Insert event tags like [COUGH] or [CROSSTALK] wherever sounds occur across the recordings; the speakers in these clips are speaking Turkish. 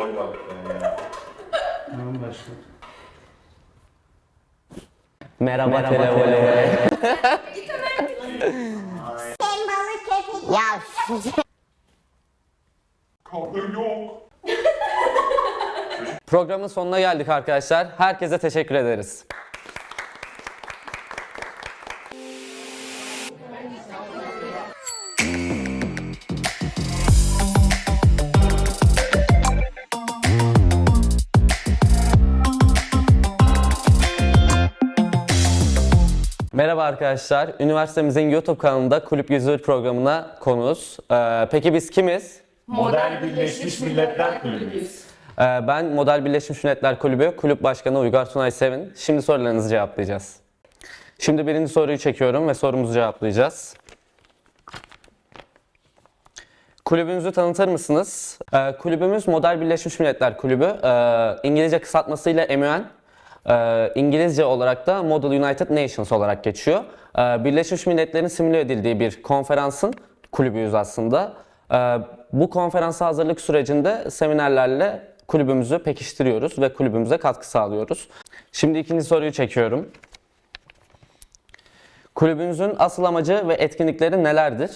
Oy bak. Tamam başla. Merhaba, televole. Ya Kavga yok. Programın sonuna geldik arkadaşlar. Herkese teşekkür ederiz. Merhaba arkadaşlar. Üniversitemizin YouTube kanalında Kulüp 101 programına konuğuz. Ee, peki biz kimiz? Model Birleşmiş Milletler Kulübü'yüz. Ee, ben Model Birleşmiş Milletler Kulübü Kulüp Başkanı Uygar Sunay Sevin. Şimdi sorularınızı cevaplayacağız. Şimdi birinci soruyu çekiyorum ve sorumuzu cevaplayacağız. Kulübümüzü tanıtır mısınız? Ee, kulübümüz Model Birleşmiş Milletler Kulübü. Ee, İngilizce kısaltmasıyla MUN. Ee, İngilizce olarak da Model United Nations olarak geçiyor. Ee, Birleşmiş Milletler'in simüle edildiği bir konferansın kulübüyüz aslında. Ee, bu konferansa hazırlık sürecinde seminerlerle kulübümüzü pekiştiriyoruz ve kulübümüze katkı sağlıyoruz. Şimdi ikinci soruyu çekiyorum. Kulübümüzün asıl amacı ve etkinlikleri nelerdir?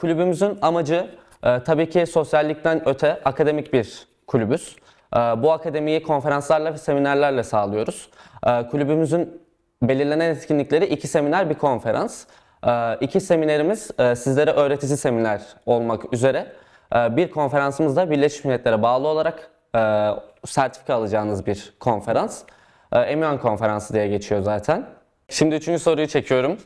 Kulübümüzün amacı e, tabii ki sosyallikten öte akademik bir kulübüz. Ee, bu akademiyi konferanslarla ve seminerlerle sağlıyoruz. Ee, kulübümüzün belirlenen etkinlikleri iki seminer bir konferans. Ee, iki seminerimiz e, sizlere öğretici seminer olmak üzere. Bir konferansımız da Birleşmiş Milletler'e bağlı olarak e, sertifika alacağınız bir konferans. E, Emian Konferansı diye geçiyor zaten. Şimdi üçüncü soruyu çekiyorum.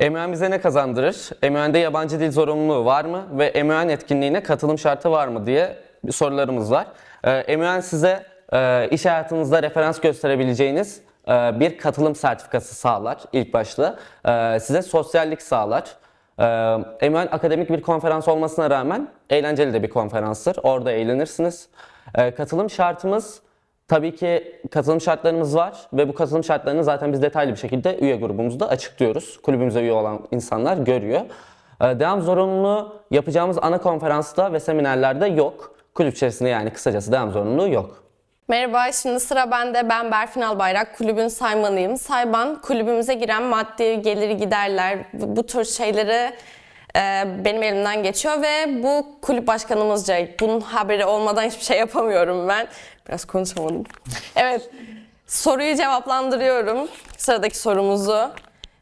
MUN bize ne kazandırır? MUN'de yabancı dil zorunluluğu var mı? Ve MUN etkinliğine katılım şartı var mı diye sorularımız var. Ee, MUN size e, iş hayatınızda referans gösterebileceğiniz e, bir katılım sertifikası sağlar ilk başta. E, size sosyallik sağlar. E, MUN akademik bir konferans olmasına rağmen eğlenceli de bir konferanstır. Orada eğlenirsiniz. E, katılım şartımız Tabii ki katılım şartlarımız var ve bu katılım şartlarını zaten biz detaylı bir şekilde üye grubumuzda açıklıyoruz. Kulübümüze üye olan insanlar görüyor. Ee, Devam zorunluluğu yapacağımız ana konferansta ve seminerlerde yok. Kulüp içerisinde yani kısacası devam zorunluluğu yok. Merhaba, şimdi sıra bende. Ben Berfin Albayrak, kulübün saymanıyım. Sayban, kulübümüze giren maddi geliri giderler, bu tür şeyleri e, benim elimden geçiyor ve bu kulüp başkanımızca bunun haberi olmadan hiçbir şey yapamıyorum ben. Biraz konuşamadım. [LAUGHS] Evet, soruyu cevaplandırıyorum. Sıradaki sorumuzu.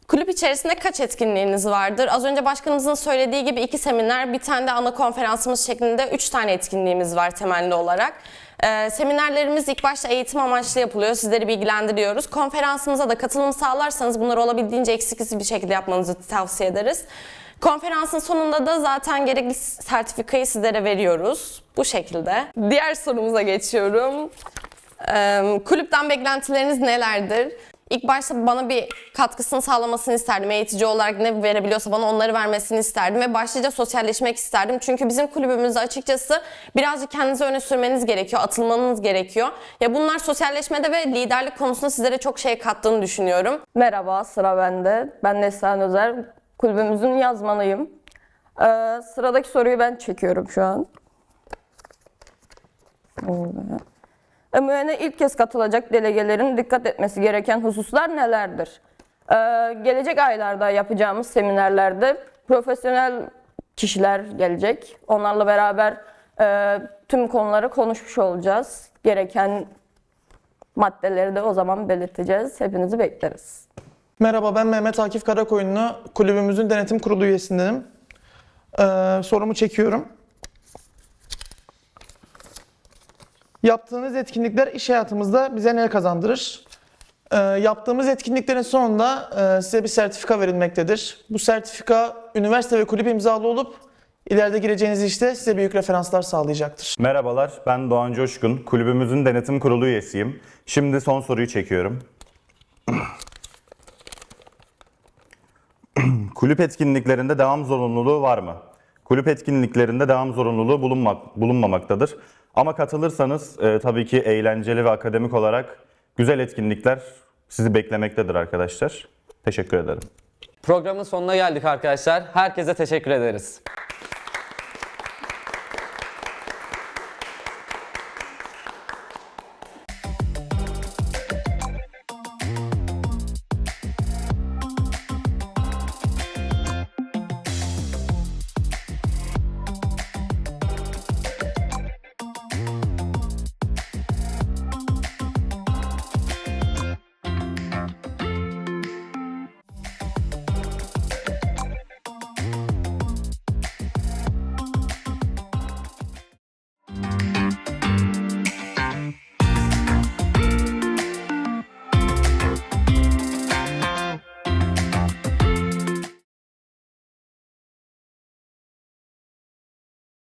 Kulüp içerisinde kaç etkinliğiniz vardır? Az önce başkanımızın söylediği gibi iki seminer, bir tane de ana konferansımız şeklinde üç tane etkinliğimiz var temelli olarak. Ee, seminerlerimiz ilk başta eğitim amaçlı yapılıyor. Sizleri bilgilendiriyoruz. Konferansımıza da katılım sağlarsanız bunları olabildiğince eksiksiz bir şekilde yapmanızı tavsiye ederiz. Konferansın sonunda da zaten gerekli sertifikayı sizlere veriyoruz. Bu şekilde. Diğer sorumuza geçiyorum. Ee, kulüpten beklentileriniz nelerdir? İlk başta bana bir katkısını sağlamasını isterdim. Eğitici olarak ne verebiliyorsa bana onları vermesini isterdim ve başlıca sosyalleşmek isterdim. Çünkü bizim kulübümüzde açıkçası birazcık kendinizi öne sürmeniz gerekiyor, atılmanız gerekiyor. Ya bunlar sosyalleşmede ve liderlik konusunda sizlere çok şey kattığını düşünüyorum. Merhaba, sıra bende. Ben Neslihan Özer, kulübümüzün yazmanıyım. Ee, sıradaki soruyu ben çekiyorum şu an. MÜN'e ilk kez katılacak delegelerin dikkat etmesi gereken hususlar nelerdir? Ee, gelecek aylarda yapacağımız seminerlerde profesyonel kişiler gelecek. Onlarla beraber e, tüm konuları konuşmuş olacağız. Gereken maddeleri de o zaman belirteceğiz. Hepinizi bekleriz. Merhaba ben Mehmet Akif Karakoyunlu. Kulübümüzün denetim kurulu üyesindenim. Ee, sorumu çekiyorum. Yaptığınız etkinlikler iş hayatımızda bize ne kazandırır? Ee, yaptığımız etkinliklerin sonunda e, size bir sertifika verilmektedir. Bu sertifika üniversite ve kulüp imzalı olup ileride gireceğiniz işte size büyük referanslar sağlayacaktır. Merhabalar, ben Doğan Coşkun. Kulübümüzün denetim kurulu üyesiyim. Şimdi son soruyu çekiyorum. Kulüp etkinliklerinde devam zorunluluğu var mı? Kulüp etkinliklerinde devam zorunluluğu bulunmak, bulunmamaktadır. Ama katılırsanız e, tabii ki eğlenceli ve akademik olarak güzel etkinlikler sizi beklemektedir arkadaşlar. Teşekkür ederim. Programın sonuna geldik arkadaşlar. Herkese teşekkür ederiz.